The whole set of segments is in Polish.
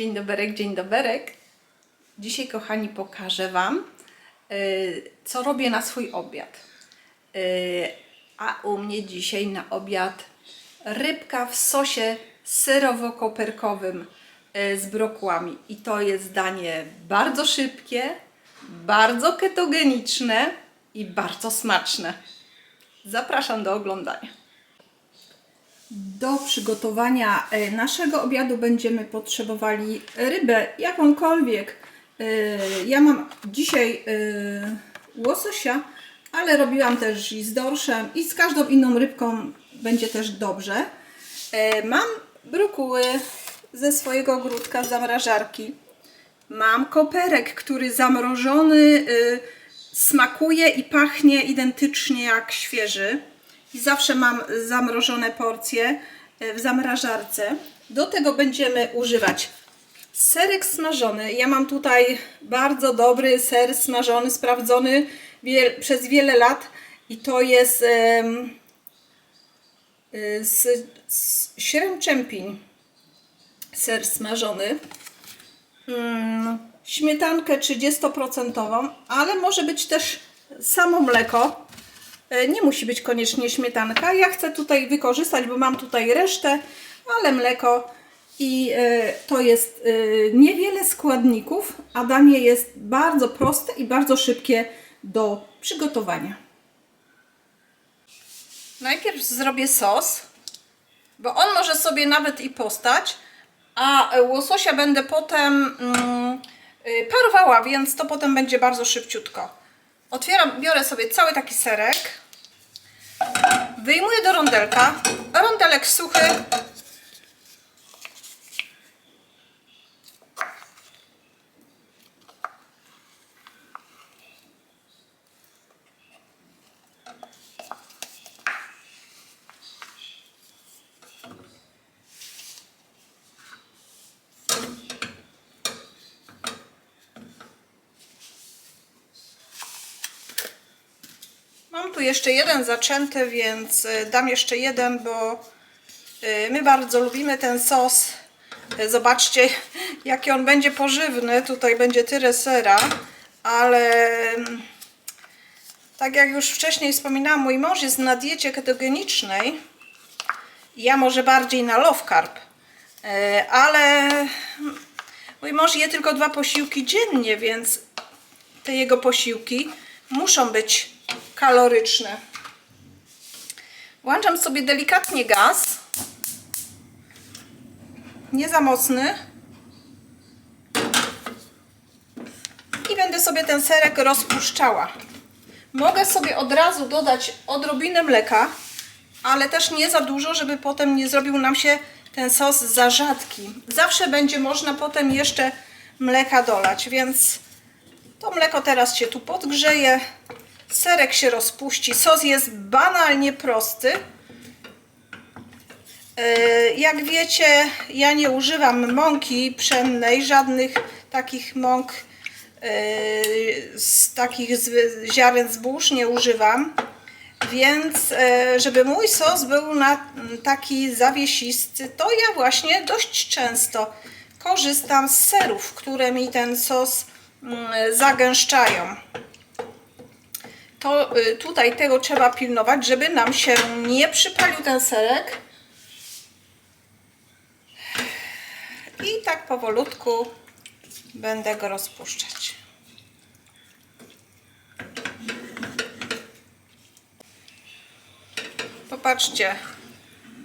Dzień doberek, dzień doberek. Dzisiaj, kochani, pokażę Wam, y, co robię na swój obiad. Y, A u mnie dzisiaj na obiad rybka w sosie serowo-koperkowym y, z brokłami. I to jest danie bardzo szybkie, bardzo ketogeniczne i bardzo smaczne. Zapraszam do oglądania. Do przygotowania e, naszego obiadu będziemy potrzebowali rybę, jakąkolwiek. E, Ja mam dzisiaj e, łososia, ale robiłam też i z dorszem i z każdą inną rybką będzie też dobrze. Mam brokuły ze swojego ogródka z zamrażarki. Mam koperek, który zamrożony smakuje i pachnie identycznie jak świeży. I zawsze mam zamrożone porcje y, w zamrażarce. Do tego będziemy używać serek smażony. Ja mam tutaj bardzo dobry ser smażony, sprawdzony wie, przez wiele lat i to jest y, z, z śręczępiń ser smażony mm, śmietankę 30%, ale może być też samo mleko. E, Nie musi być koniecznie śmietanka. Ja chcę tutaj wykorzystać, bo mam tutaj resztę, ale mleko i e, to jest e, niewiele składników, a danie jest bardzo proste i bardzo szybkie do przygotowania. Najpierw zrobię sos, bo on może sobie nawet i postać, a łososia będę potem mm, y, parowała, więc to potem będzie bardzo szybciutko. Otwieram, biorę sobie cały taki serek, wyjmuję do rondelka, rondelek suchy, Mam tu jeszcze jeden zaczęty, więc y, dam jeszcze jeden, bo y, my bardzo lubimy ten sos. Y, Zobaczcie, jaki on będzie pożywny. Tutaj będzie tyle sera, ale mm, tak jak już wcześniej wspominałam, mój mąż jest na diecie ketogenicznej. Ja może bardziej na low carb, ale mój mąż je tylko dwa posiłki dziennie, więc te jego posiłki muszą być kaloryczne. Włączam sobie delikatnie gaz. Nie za mocny. I będę sobie ten serek rozpuszczała. Mogę sobie od razu dodać odrobinę mleka, ale też nie za dużo, żeby potem nie zrobił nam się ten sos za rzadki. Zawsze będzie można potem jeszcze mleka dolać, więc to mleko teraz się tu podgrzeje. Serek się rozpuści. Sos jest banalnie prosty. Yy, Jak wiecie, ja nie używam mąki pszennej, żadnych takich mąk yy, z takich ziaren zbóż nie używam. Więc yy, żeby mój sos był na taki zawiesisty, to ja właśnie dość często korzystam z serów, które mi ten sos zagęszczają to y, tutaj tego trzeba pilnować, żeby nam się nie przypalił ten serek. I tak powolutku będę go rozpuszczać. Popatrzcie,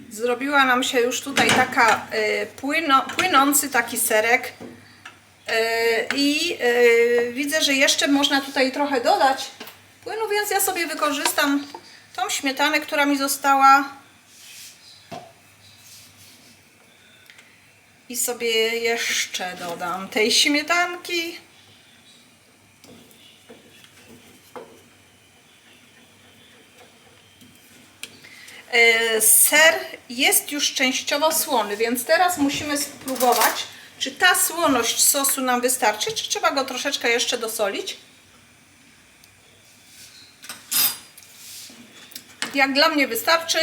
zrobiła nam się już tutaj taka y, płyno, płynący taki serek. Y, I y, widzę, że jeszcze można tutaj trochę dodać płynu, więc ja sobie wykorzystam tą śmietanę, która mi została i sobie jeszcze dodam tej śmietanki. E, Ser jest już częściowo słony, więc teraz musimy spróbować, czy ta słoność sosu nam wystarczy, czy trzeba go troszeczkę jeszcze dosolić. Jak dla mnie wystarczy.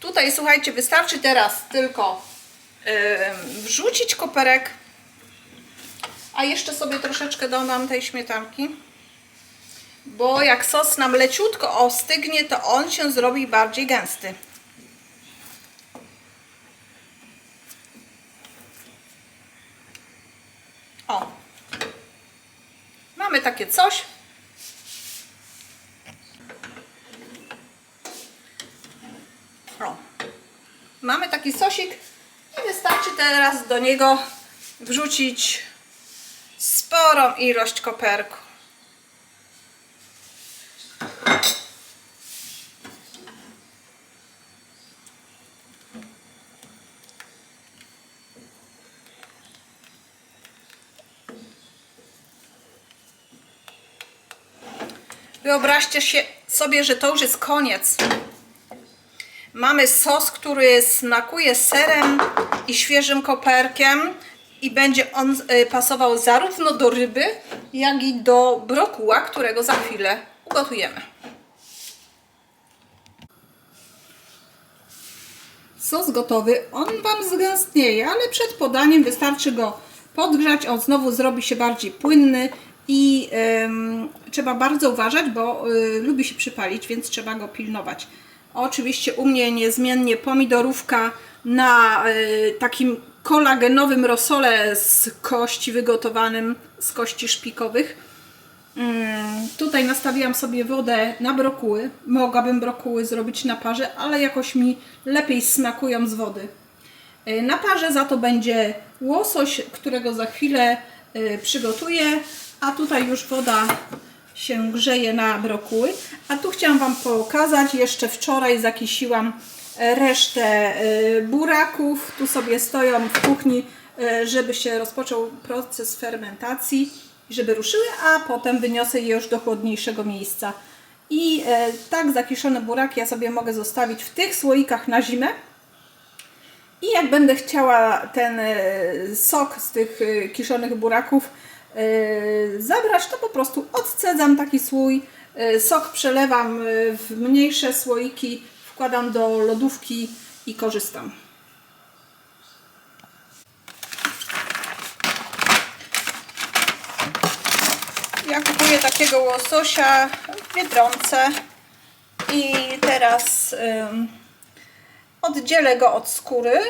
Tutaj słuchajcie, wystarczy teraz tylko ym, wrzucić koperek, a jeszcze sobie troszeczkę dodam tej śmietanki, bo jak sos nam leciutko ostygnie, to on się zrobi bardziej gęsty. O, mamy takie coś. Mamy taki sosik i wystarczy teraz do niego wrzucić sporą ilość koperku. Wyobraźcie sobie, że to już jest koniec. Mamy sos, który smakuje serem i świeżym koperkiem i będzie on y, pasował zarówno do ryby, jak i do brokuła, którego za chwilę ugotujemy. Sos gotowy, on Wam zgęstnieje, ale przed podaniem wystarczy go podgrzać, on znowu zrobi się bardziej płynny i trzeba bardzo uważać, bo y, lubi się przypalić, więc trzeba go pilnować. Oczywiście u mnie niezmiennie pomidorówka na y, takim kolagenowym rosole z kości wygotowanym z kości szpikowych. Mm, Tutaj nastawiłam sobie wodę na brokuły. Mogłabym brokuły zrobić na parze, ale jakoś mi lepiej smakują z wody. Y, Na parze za to będzie łosoś, którego za chwilę y, przygotuję, a tutaj już woda się grzeje na brokuły. A tu chciałam Wam pokazać, jeszcze wczoraj zakisiłam e, resztę y, buraków. Tu sobie stoją w kuchni, y, żeby się rozpoczął proces fermentacji, żeby ruszyły, a potem wyniosę je już do chłodniejszego miejsca. I e, tak zakiszone buraki ja sobie mogę zostawić w tych słoikach na zimę. I jak będę chciała ten e, sok z tych e, kiszonych buraków e, zabrać, to po prostu odcedzam taki słój, e, sok przelewam e, w mniejsze słoiki, wkładam do lodówki i korzystam. Ja kupuję takiego łososia w Biedronce i teraz oddzielę go od skóry.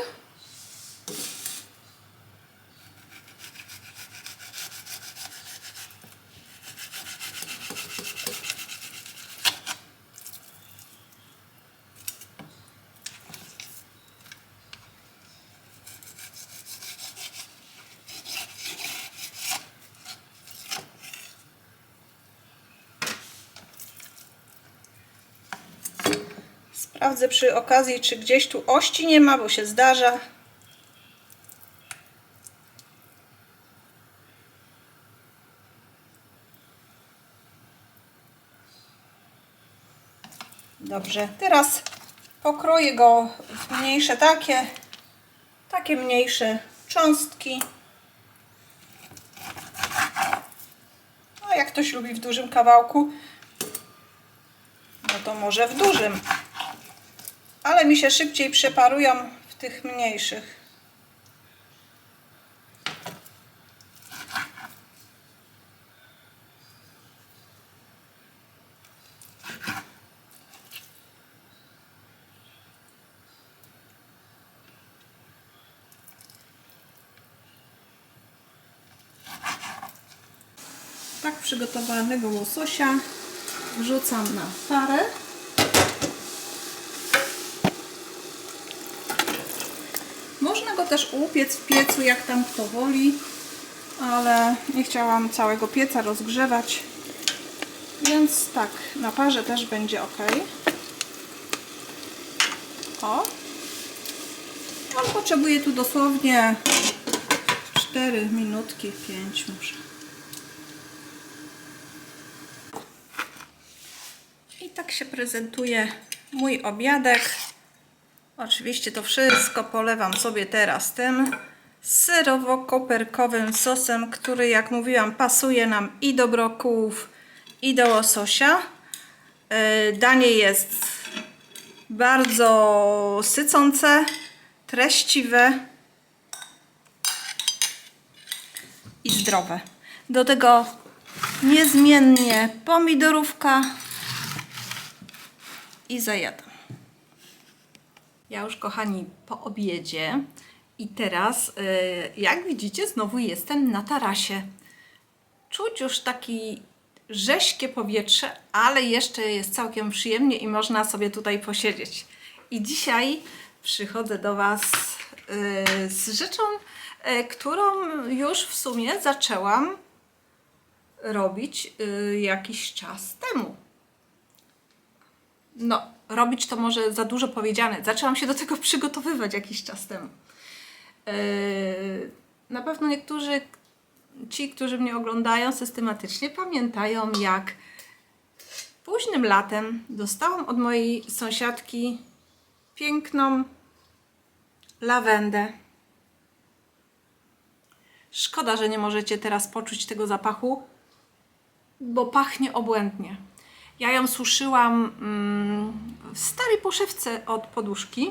Sprawdzę przy okazji, czy gdzieś tu ości nie ma, bo się zdarza. Dobrze, teraz pokroję go w mniejsze takie, takie mniejsze cząstki. A jak ktoś lubi w dużym kawałku, no to może w dużym. Ale mi się szybciej przeparują w tych mniejszych. Tak przygotowanego łososia wrzucam na parę. Można go też upiec w piecu, jak tam kto woli, ale nie chciałam całego pieca rozgrzewać, więc tak, na parze też będzie ok. O! On potrzebuje tu dosłownie 4 minutki, 5 może. I tak się prezentuje mój obiadek. Oczywiście to wszystko polewam sobie teraz tym serowo-koperkowym sosem, który jak mówiłam pasuje nam i do brokułów i do łososia. Yy, Danie jest Bardzo sycące, treściwe i zdrowe. Do tego niezmiennie pomidorówka i zajadam. Ja już, kochani, po obiedzie i teraz, y, jak widzicie, znowu jestem na tarasie. Czuć już taki rześkie powietrze, ale jeszcze jest całkiem przyjemnie i można sobie tutaj posiedzieć. I dzisiaj przychodzę do Was y, z rzeczą, y, którą już w sumie zaczęłam robić jakiś czas temu. No, robić to może za dużo powiedziane. Zaczęłam się do tego przygotowywać jakiś czas temu. Yy, Na pewno niektórzy, ci, którzy mnie oglądają systematycznie, pamiętają, jak późnym latem dostałam od mojej sąsiadki piękną lawendę. Szkoda, że nie możecie teraz poczuć tego zapachu, bo pachnie obłędnie. Ja ją suszyłam mm, w starej poszewce od poduszki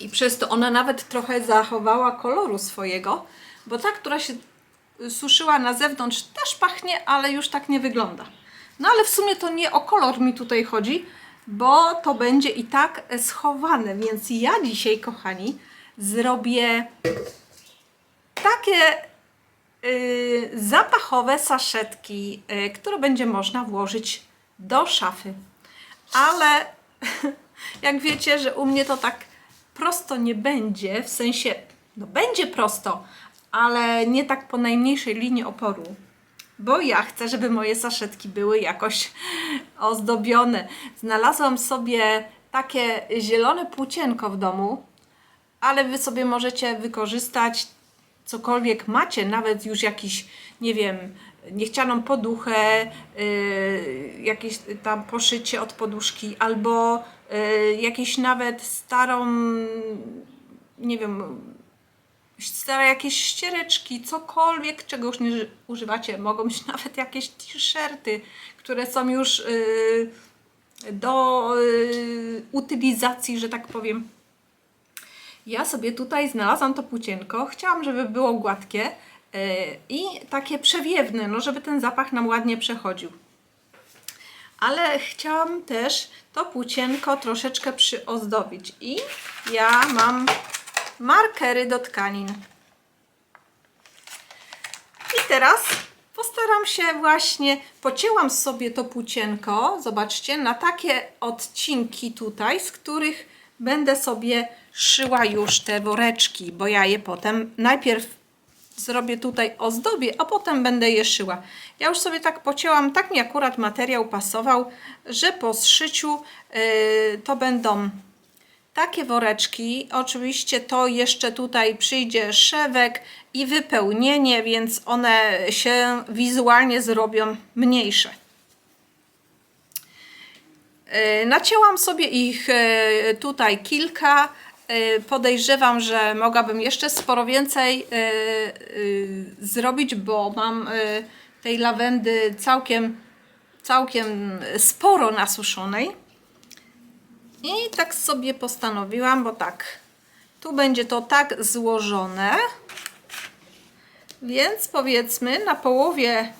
i przez to ona nawet trochę zachowała koloru swojego, bo ta, która się suszyła na zewnątrz też pachnie, ale już tak nie wygląda. No ale w sumie to nie o kolor mi tutaj chodzi, bo to będzie i tak schowane, więc ja dzisiaj, kochani, zrobię takie y, zapachowe saszetki, y, które będzie można włożyć do szafy. Ale jak wiecie, że u mnie to tak prosto nie będzie, w sensie, no będzie prosto, ale nie tak po najmniejszej linii oporu. Bo ja chcę, żeby moje saszetki były jakoś ozdobione. Znalazłam sobie takie zielone płócienko w domu, ale wy sobie możecie wykorzystać cokolwiek macie, nawet już jakiś, nie wiem, niechcianą poduchę, yy, jakieś tam poszycie od poduszki, albo yy, jakieś nawet starą, nie wiem, stare jakieś ściereczki, cokolwiek, czego już nie ży- używacie. Mogą być nawet jakieś t-shirty, które są już yy, do utylizacji, że tak powiem. Ja sobie tutaj znalazłam to płócienko. Chciałam, żeby było gładkie i takie przewiewne, no żeby ten zapach nam ładnie przechodził. Ale chciałam też to płócienko troszeczkę przyozdobić. I ja mam markery do tkanin. I teraz postaram się właśnie, pocięłam sobie to płócienko, zobaczcie, na takie odcinki tutaj, z których będę sobie szyła już te woreczki, bo ja je potem najpierw zrobię tutaj ozdobię, a potem będę je szyła. Ja już sobie tak pocięłam, tak mi akurat materiał pasował, że po zszyciu yy, to będą takie woreczki. Oczywiście to jeszcze tutaj przyjdzie szewek i wypełnienie, więc one się wizualnie zrobią mniejsze. Yy, Nacięłam sobie ich yy, tutaj kilka. Yy, Podejrzewam, że mogłabym jeszcze sporo więcej yy, yy, zrobić, bo mam tej lawendy całkiem, całkiem sporo nasuszonej. I tak sobie postanowiłam, bo tak, tu będzie to tak złożone, więc powiedzmy na połowie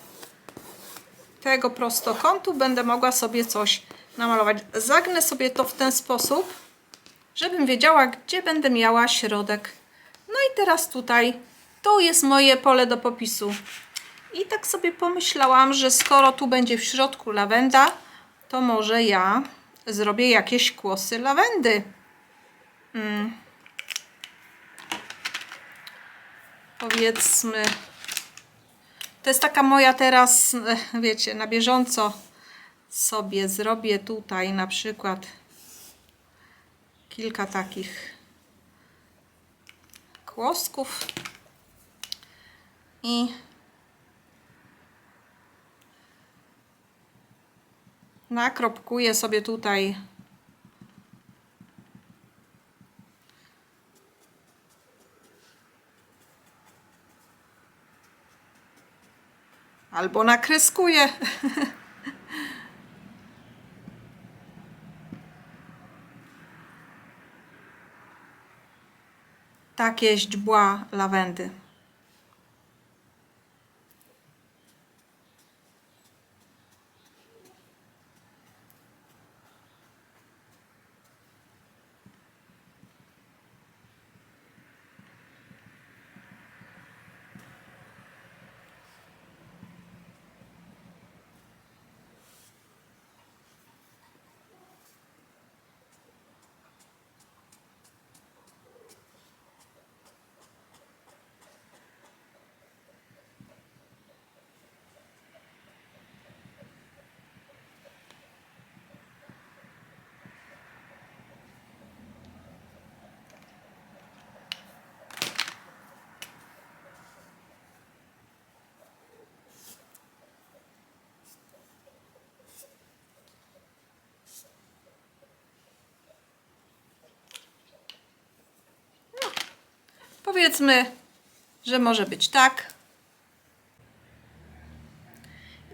tego prostokątu będę mogła sobie coś namalować. Zagnę sobie to w ten sposób, żebym wiedziała, gdzie będę miała środek. No i teraz tutaj, tu jest moje pole do popisu. I tak sobie pomyślałam, że skoro tu będzie w środku lawenda, to może ja zrobię jakieś kłosy lawendy. Mm. Powiedzmy, to jest taka moja teraz, wiecie, na bieżąco sobie zrobię tutaj na przykład kilka takich kłosków i nakropkuję sobie tutaj albo nakreskuję. takie źdźbła lawendy. Powiedzmy, że może być tak.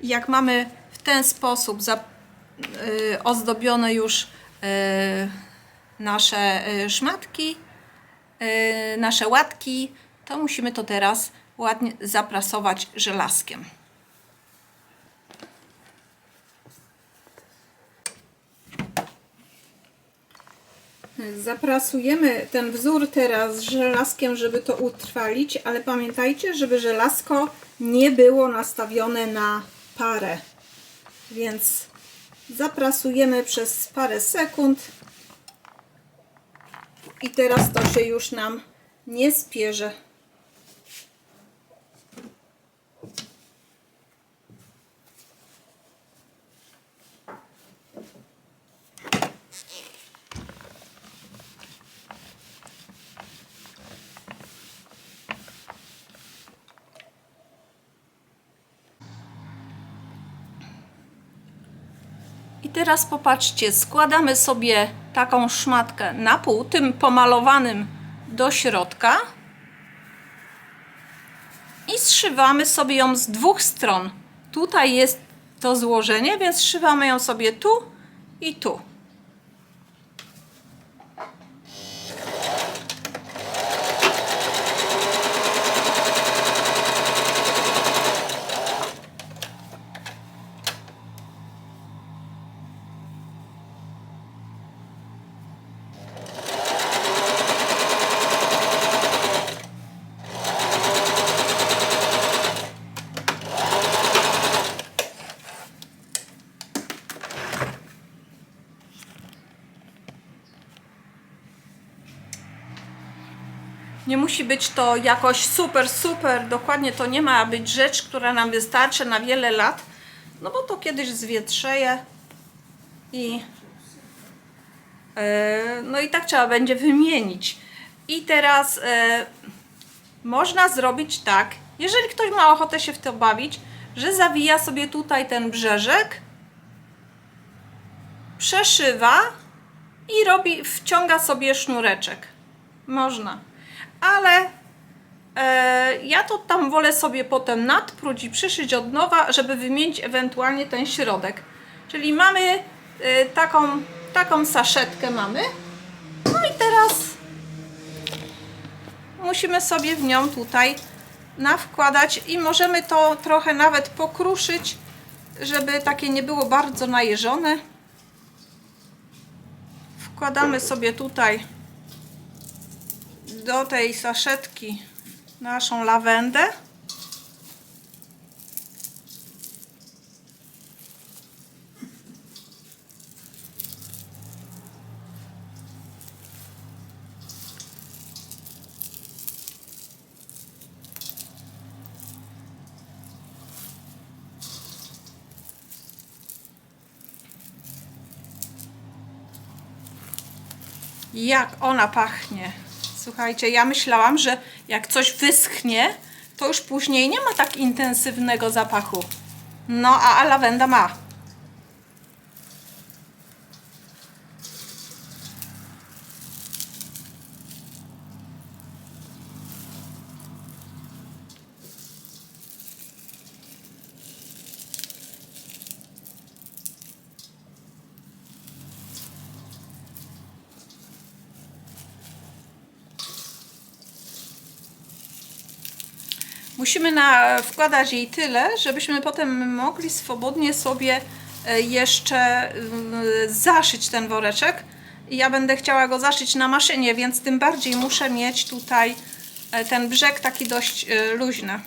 Jak mamy w ten sposób za, y, ozdobione już y, nasze y, szmatki, y, nasze łatki, to musimy to teraz ładnie zaprasować żelazkiem. Zaprasujemy ten wzór teraz żelazkiem, żeby to utrwalić, ale pamiętajcie, żeby żelazko nie było nastawione na parę. Więc zaprasujemy przez parę sekund i teraz to się już nam nie spierze. Teraz popatrzcie, składamy sobie taką szmatkę na pół, tym pomalowanym do środka i zszywamy sobie ją z dwóch stron. Tutaj jest to złożenie, więc zszywamy ją sobie tu i tu. Nie musi być to jakoś super, super, dokładnie to nie ma być rzecz, która nam wystarczy na wiele lat, no bo to kiedyś zwietrzeje i e, no i tak trzeba będzie wymienić. I teraz e, można zrobić tak, jeżeli ktoś ma ochotę się w to bawić, że zawija sobie tutaj ten brzeżek, przeszywa i robi, wciąga sobie sznureczek. Można. Ale e, ja to tam wolę sobie potem nadpróć i przyszyć od nowa, żeby wymienić ewentualnie ten środek. Czyli mamy e, taką, taką saszetkę mamy. No i teraz musimy sobie w nią tutaj nawkładać i możemy to trochę nawet pokruszyć, żeby takie nie było bardzo najeżone. Wkładamy sobie tutaj do tej saszetki naszą lawendę. Jak ona pachnie. Słuchajcie, ja myślałam, że jak coś wyschnie, to już później nie ma tak intensywnego zapachu. No, a, a lawenda ma. Musimy na, wkładać jej tyle, żebyśmy potem mogli swobodnie sobie e, jeszcze y, zaszyć ten woreczek. Ja będę chciała go zaszyć na maszynie, więc tym bardziej muszę mieć tutaj e, ten brzeg taki dość e, luźny.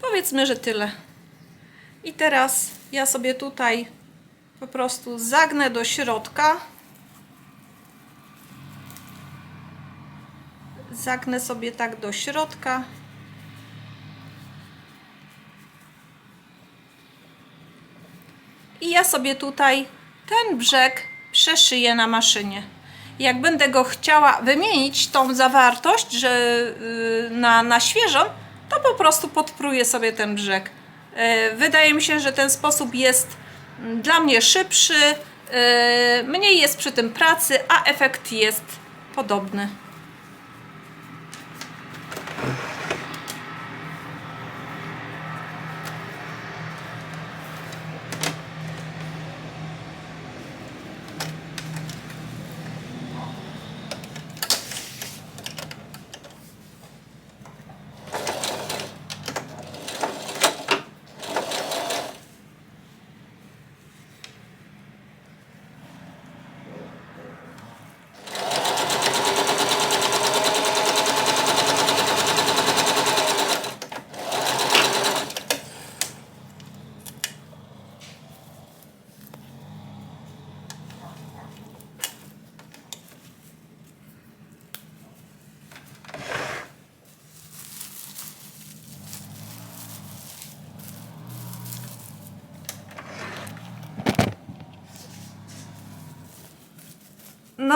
Powiedzmy, że tyle. I teraz ja sobie tutaj po prostu zagnę do środka. Zagnę sobie tak do środka. I ja sobie tutaj ten brzeg przeszyję na maszynie. Jak będę go chciała wymienić, tą zawartość, że yy, na, na świeżą, to po prostu podpruję sobie ten brzeg. Yy, Wydaje mi się, że ten sposób jest dla mnie szybszy, yy, mniej jest przy tym pracy, a efekt jest podobny.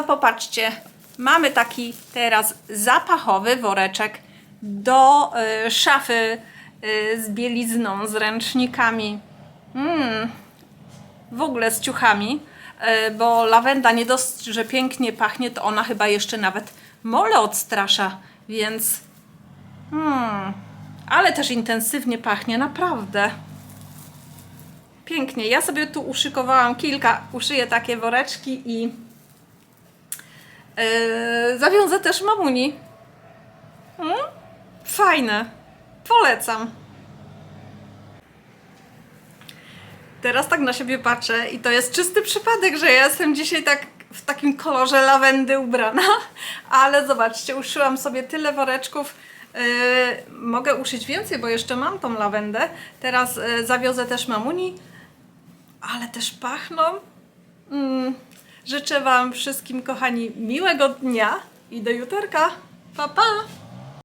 No popatrzcie, mamy taki teraz zapachowy woreczek do y, szafy y, z bielizną, z ręcznikami. Mm, w ogóle z ciuchami, y, bo lawenda nie dość, że pięknie pachnie, to ona chyba jeszcze nawet mole odstrasza, więc hmm, ale też intensywnie pachnie, naprawdę. Pięknie. Ja sobie tu uszykowałam kilka, uszyję takie woreczki i Yy, zawiązę też mamuni. Mm? Fajne. Polecam. Teraz tak na siebie patrzę i to jest czysty przypadek, że ja jestem dzisiaj tak w takim kolorze lawendy ubrana. Ale zobaczcie, uszyłam sobie tyle woreczków. Yy, mogę uszyć więcej, bo jeszcze mam tą lawendę. Teraz yy, zawiozę też mamuni. Ale też pachną. Mm. Życzę Wam wszystkim, kochani, miłego dnia i do jutarka. Pa, pa!